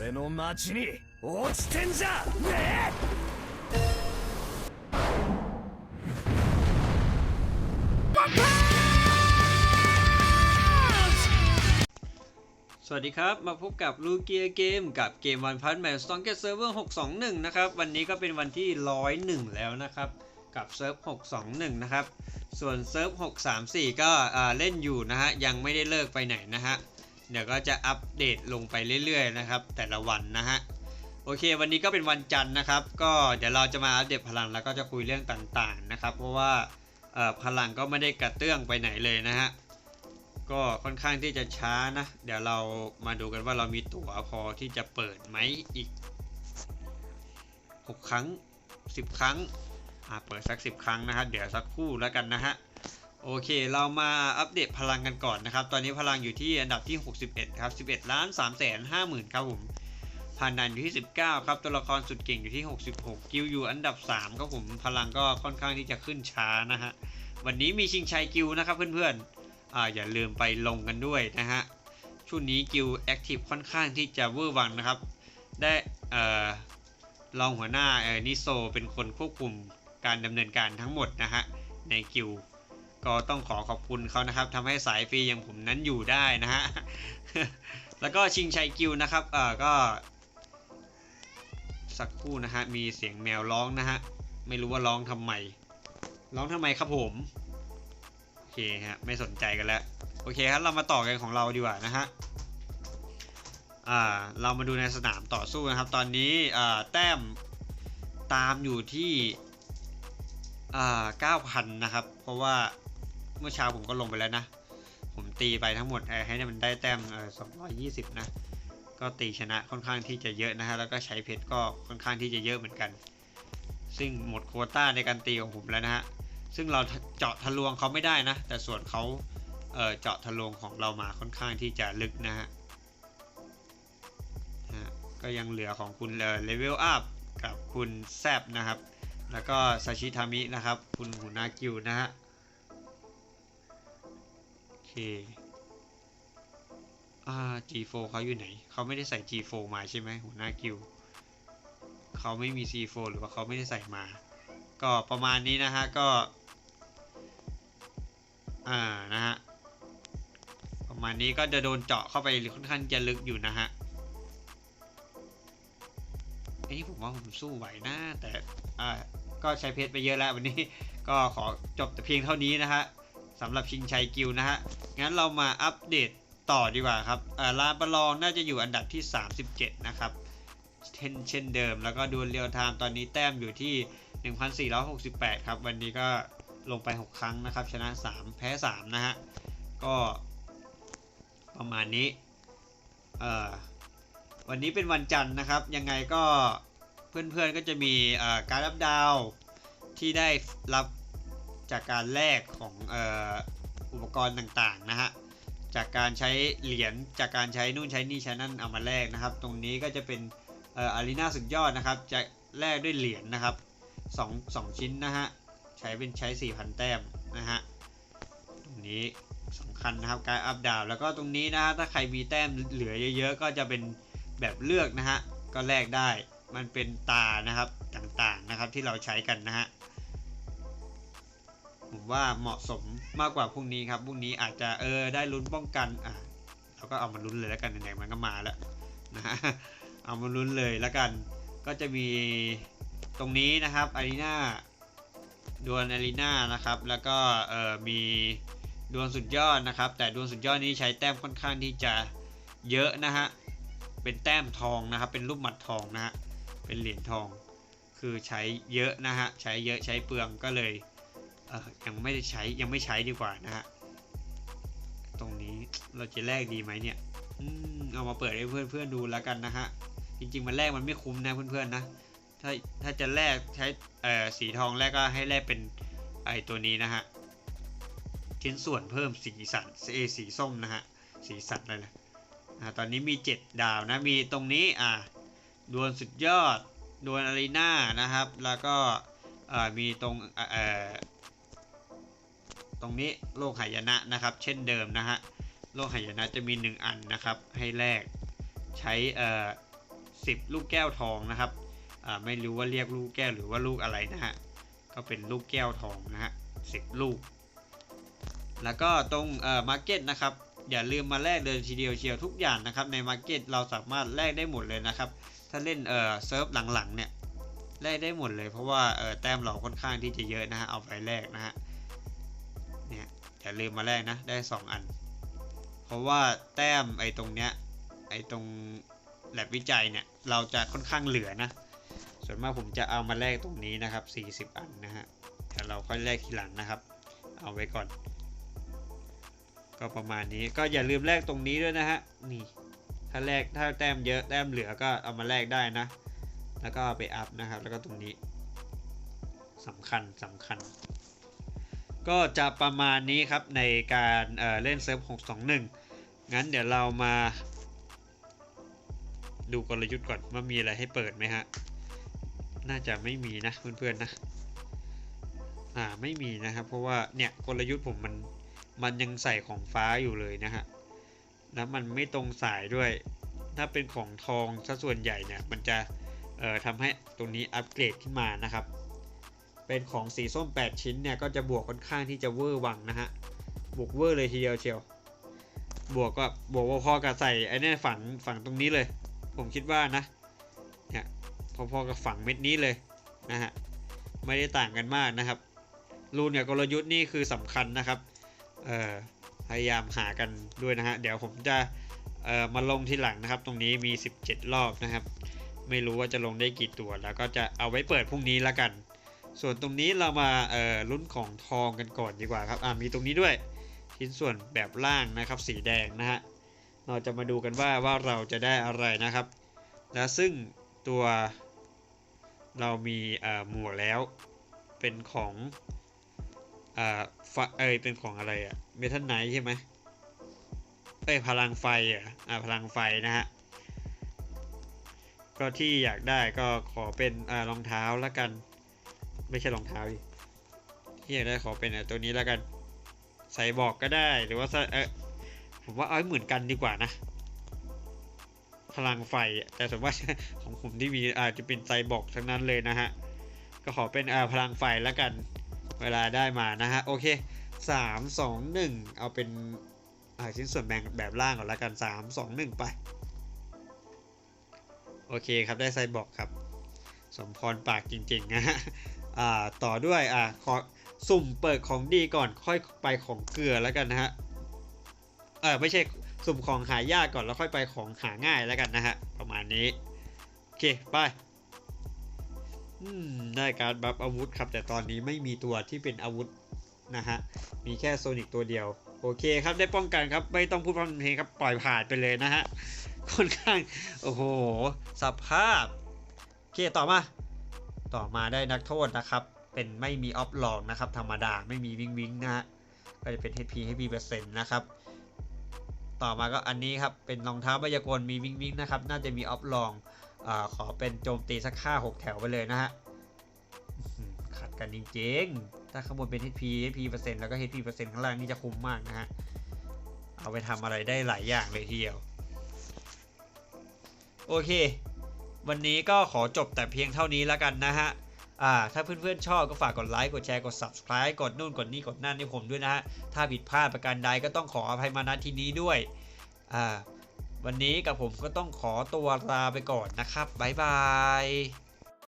俺の町に落ちてんじゃね สวัสดีครับ มาพบกับลูเกียเกมกับเกมวันพันแมนสตองเกตเซิร์ฟเวอร์621 นะครับ วันนี้ก็เป็นวันที่ 101 แล้วนะครับ กับเซิร์ฟ 621 นะครับ ส่วนเซิร์ฟ 634 ก็อ่าเล่นอยู่นะฮะ ยังไม่ได้เลิกไปไหนนะฮะ เดี๋ยวก็จะอัปเดตลงไปเรื่อยๆนะครับ แต่ละวันนะฮะโอเค วันนี้ก็เป็นวันจันทร์นะครับ ก็เดี๋ยวเราจะมาอัปเดตพลังแล้วก็จะคุยเรื่องต่างๆนะครับ เพราะว่าพลังก็ไม่ได้กระเตื้องไปไหนเลยนะฮะก็ค่อนข้างที่จะช้านะ เดี๋ยวเรามาดูกันว่าเรามีตั๋วพอที่จะเปิดไหมอีก 6 ครั้ง 10 ครั้งอ่าเปิดสัก 10 ครั้งนะครับ เดี๋ยวสักครู่แล้วกันนะฮะ โอเค เรามาอัปเดตพลังกันก่อนนะครับ ตอนนี้พลังอยู่ที่อันดับที่ 61 ครับ 11ล้าน3แสน5หมื่นครับผมผ่านด่านอยู่ที่ 19 ครับ ตัวละครสุดเก่งอยู่ที่ 66 กิลอยู่อันดับ 3 ครับผม พลังก็ค่อนข้างที่จะขึ้นช้านะฮะ วันนี้มีชิงชัยกิลนะครับเพื่อนๆ อ่าอย่าลืมไปลงกันด้วยนะฮะ ช่วงนี้กิลแอคทีฟค่อนข้างที่จะเวอร์วังนะครับ ได้เอ่อรองหัวหน้าเอ่อนิโซเป็นคนควบคุมการดำเนินการทั้งหมดนะฮะในกิล ก็ต้องขอขอบคุณเขานะครับทำให้สายฟรีอย่างผมนั้นอยู่ได้นะฮะ แล้วก็ชิงชัยกิลนะครับเอ่อก็สักครู่นะฮะ มีเสียงแมวร้องนะฮะ ไม่รู้ว่าร้องทำไม ร้องทำไมครับผม โอเคฮะ ไม่สนใจกันแล้ว โอเคครับ เรามาต่อกันของเราดีกว่านะฮะอ่าเรามาดูในสนามต่อสู้นะครับ ตอนนี้อ่าแต้มตามอยู่ที่อ่าเก้าพันนะครับ เพราะว่า เมื่อเช้าผมก็ลงไปแล้วนะ ผมตีไปทั้งหมดให้มันได้แต้มเออสองร้อยยี่สิบนะ ก็ตีชนะค่อนข้างที่จะเยอะนะฮะ แล้วก็ใช้เพชรก็ค่อนข้างที่จะเยอะเหมือนกัน ซึ่งหมดโควต้าในการตีของผมแล้วนะฮะ ซึ่งเราเจาะทะลวงเขาไม่ได้นะ แต่ส่วนเขาเออเจาะทะลวงของเรามาค่อนข้างที่จะลึกนะฮะ ก็ยังเหลือของคุณเลเวลอัพกับคุณแซบนะครับ แล้วก็ซาชิทามินะครับ คุณหัวหน้ากิวนะฮะ อเคอ่า G4 เขาอยู่ไหน เขาไม่ได้ใส่ G4 มาใช่ไหมหัวหน้ากิวเขาไม่มี C4 หรือว่าเขาไม่ได้ใส่มา ก็ประมาณนี้นะฮะ ก็ อ่า นะฮะ ประมาณนี้ก็จะโดนเจาะเข้าไปค่อนข้างจะลึกอยู่นะฮะเอ้ยผมว่าผมสู้ไหวนะ แต่ อ่า ก็ใช้เพชรไปเยอะแล้ววันนี้ ก็ขอจบแต่เพียงเท่านี้นะฮะ สำหรับชิงชัยกิลนะฮะ งั้นเรามาอัปเดตต่อดีกว่าครับอ่าลานประลองน่าจะอยู่อันดับที่ 37 นะครับเช่นเช่นเดิม แล้วก็ดูเรียลไทม์ตอนนี้แต้มอยู่ที่ 1468 ครับ วันนี้ก็ลงไป 6 ครั้งนะครับ ชนะ 3 แพ้ 3 นะฮะ ก็ประมาณนี้ เอ่อ วันนี้เป็นวันจันทร์นะครับ ยังไงก็เพื่อนๆก็จะมีการรับดาวที่ได้รับ จากการแลกของออุปกรณ์ต่างๆนะฮะจากการใช้เหรียญจากการใช้นู่นใช้นี่ใช้นั่นเอามาแลกนะครับ ตรงนี้ก็จะเป็นอารีนาสุดยอดนะครับ จะแลกด้วยเหรียญนะครับสองสองชิ้นนะฮะใช้เป็นใช้ 4,000 แต้มนะฮะตรงนี้สำคัญนะครับการอัพดาวแล้วก็ตรงนี้นะฮะถ้าใครมีแต้มเหลือเยอะๆ ก็จะเป็นแบบเลือกนะฮะก็แลกได้มันเป็นตานะครับต่างๆนะครับที่เราใช้กันนะฮะ ว่าเหมาะสมมากกว่าพรุ่งนี้ครับพรุ่งนี้อาจจะเออได้ลุ้นป้องกันอะเราก็เอามาลุ้นเลยแล้วกันไหนๆมันก็มาแล้วนะฮะเอามาลุ้นเลยแล้วกัน ก็จะมีตรงนี้นะครับอารีนาดวลอารีนานะครับ แล้วก็เออมีดวลสุดยอดนะครับ แต่ดวลสุดยอดนี้ใช้แต้มค่อนข้างที่จะเยอะนะฮะเป็นแต้มทองนะครับ เป็นรูปหมัดทองนะฮะเป็นเหรียญทอง คือใช้เยอะนะฮะใช้เยอะใช้เปลืองก็เลย เออยังไม่ได้ใช้ยังไม่ใช้ดีกว่านะฮะตรงนี้เราจะแลกดีไหมเนี่ยอเอามาเปิดให้เพื่อนๆดูแล้วกันนะฮะจริงๆมันแลกมันไม่คุ้มนะเพื่อนๆนะถ้าถ้าจะแลกใช้เอ่อสีทองแลกก็ให้แลกเป็นไอตัวนี้นะฮะชิ้นส่วนเพิ่มสีสันเอสีส้มนะฮะสีสันเลยนะอ่าตอนนี้มี 7 ดาวนะมีตรงนี้อ่าดวลสุดยอดดวลอารีนานะครับ แล้วก็มีตรง ตรงนี้โลกหายนะนะครับ เช่นเดิมนะฮะโลกหายนะจะมี 1 อันนะครับ ให้แลกใช้เอ่อ10ลูกแก้วทองนะครับไม่รู้ว่าเรียกลูกแก้วหรือว่าลูกอะไรนะฮะก็เป็นลูกแก้วทองนะฮะ10ลูก แล้วก็ตรงเอ่อมาร์เก็ตนะครับอย่าลืมมาแลกเลยทีเดียวเชียวทุกอย่างนะครับในมาร์เก็ตเราสามารถแลกได้หมดเลยนะครับ ถ้าเล่นเอ่อเซิร์ฟหลังๆเนี่ยแลกได้หมดเลยเพราะว่าเอ่อแต้มเราค่อนข้างที่จะเยอะนะฮะเอาไปแลกนะฮะ เนี่ยอย่าลืมมาแลกนะ ได้ 2 อัน เพราะว่าแต้มไอ้ตรงเนี้ยไอ้ตรงแลบวิจัยเนี่ย เราจะค่อนข้างเหลือนะ ส่วนมากผมจะเอามาแลกตรงนี้นะครับ 40 อันนะฮะแต่เราค่อยแลกทีหลังนะครับ เอาไว้ก่อน ก็ประมาณนี้ก็อย่าลืมแลกตรงนี้ด้วยนะฮะนี่ถ้าแลกถ้าแต้มเยอะแต้มเหลือก็เอามาแลกได้นะ แล้วก็ไปอัพนะครับ แล้วก็ตรงนี้สำคัญสำคัญ ก็จะประมาณนี้ครับในการเเล่นเซิร์ฟ 621 งั้นเดี๋ยวเรามา ดูกลยุทธ์ก่อนว่ามีอะไรให้เปิดไหมฮะ น่าจะไม่มีนะเพื่อนๆนะ อ่าไม่มีนะครับ เพราะว่าเนี่ยกลยุทธ์ผมมันมันยังใส่ของฟ้าอยู่เลยนะฮะ แล้วมันไม่ตรงสายด้วย ถ้าเป็นของทองซะส่วนใหญ่เนี่ยมันจะเอ่อทำให้ตรงนี้อัปเกรดขึ้นมานะครับ เป็นของสีส้ม 8 ชิ้นเนี่ยก็จะบวกค่อนข้างที่จะเวอร์วังนะฮะ บวกเวอร์เลยทีเดียวเชียว บวกก็บวกพอๆกับใส่ไอ้นี่ฝังฝังตรงนี้เลย ผมคิดว่านะ เนี่ยพอๆกับฝังเม็ดนี้เลยนะฮะ ไม่ได้ต่างกันมากนะครับ รูนกับกลยุทธ์นี่คือสำคัญนะครับ เอ่อ พยายามหากันด้วยนะฮะ เดี๋ยวผมจะเอ่อมาลงทีหลังนะครับ ตรงนี้มี 17 รอบนะครับ ไม่รู้ว่าจะลงได้กี่ตัว แล้วก็จะเอาไว้เปิดพรุ่งนี้ละกัน ส่วนตรงนี้เรามาเอ่อรุ่นของทองกันก่อนดีกว่าครับอ่ามีตรงนี้ด้วยชิ้นส่วนแบบล่างนะครับ สีแดงนะฮะเราจะมาดูกันว่าว่าเราจะได้อะไรนะครับ และซึ่งตัวเรามีเอ่อหมวกแล้วเป็นของอ่าไฟเอยเป็นของอะไรอะเมทัลไนท์ใช่ไหมเอ้ยพลังไฟอะอ่าพลังไฟนะฮะก็ที่อยากได้ก็ขอเป็นอรองเท้าแล้วกัน ไม่ใช่รองเท้าดิที่อยากได้ขอเป็นตัวนี้แล้วกัน ใส่บอกก็ได้หรือว่าเออผมว่าเอาเหมือนกันดีกว่านะ พลังไฟแต่ส่วนมาของผมที่มีอาจจะเป็นไซบอร์กทั้งนั้นเลยนะฮะ ก็ขอเป็นอ่าพลังไฟแล้วกัน เวลาได้มานะฮะ โอเคสามสองหนึ่งเอาเป็นอ่าชิ้นส่วนแบ่งแบบล่างก่อนแล้วกันสามสองหนึ่งไป โอเคครับได้ไซบอร์กครับ สมพรปากจริงๆนะฮะ อ่าต่อด้วยอ่าขอสุ่มเปิดของดีก่อนค่อยไปของเกลือแล้วกันนะฮะเออไม่ใช่สุ่มของหายากก่อนแล้วค่อยไปของหาง่ายแล้วกันนะฮะประมาณนี้โอเคไปได้การบัฟอาวุธครับ แต่ตอนนี้ไม่มีตัวที่เป็นอาวุธนะฮะมีแค่โซนิกตัวเดียว โอเคครับได้ป้องกันครับ ไม่ต้องพูดพร่ำเพลงครับ ปล่อยผ่านไปเลยนะฮะค่อนข้าง โอ้โหสภาพ โอเคต่อมา ต่อมาได้นักโทษนะครับ เป็นไม่มีออฟลองนะครับ ธรรมดาไม่มีวิงวิงนะฮะก็จะเป็น HP HP เปอร์เซ็นต์นะครับ ต่อมาก็อันนี้ครับ เป็นรองเท้ามายากลมีวิงวิงนะครับ น่าจะมีออฟลองอขอเป็นโจมตีสักค่าหกแถวไปเลยนะฮะขัดกันจริงๆถ้าข้างบนเป็น HP HP เปอร์เซ็นต์แล้วก็ HP เปอร์เซ็นต์ข้างล่างนี่จะคุ้มมากนะฮะเอาไปทำอะไรได้หลายอย่างเลยทีเดียว โอเค วันนี้ก็ขอจบแต่เพียงเท่านี้แล้วกันนะฮะอ่าถ้าเพื่อนๆชอบก็ฝากกดไลค์กดแชร์กด subscribe กดนู่นกดนี่กดนั่นให้ผมด้วยนะฮะ ถ้าผิดพลาดประการใดก็ต้องขออภัยมาณที่นี้ด้วยอ่าวันนี้กับผมก็ต้องขอตัวลาไปก่อนนะครับบ๊ายบาย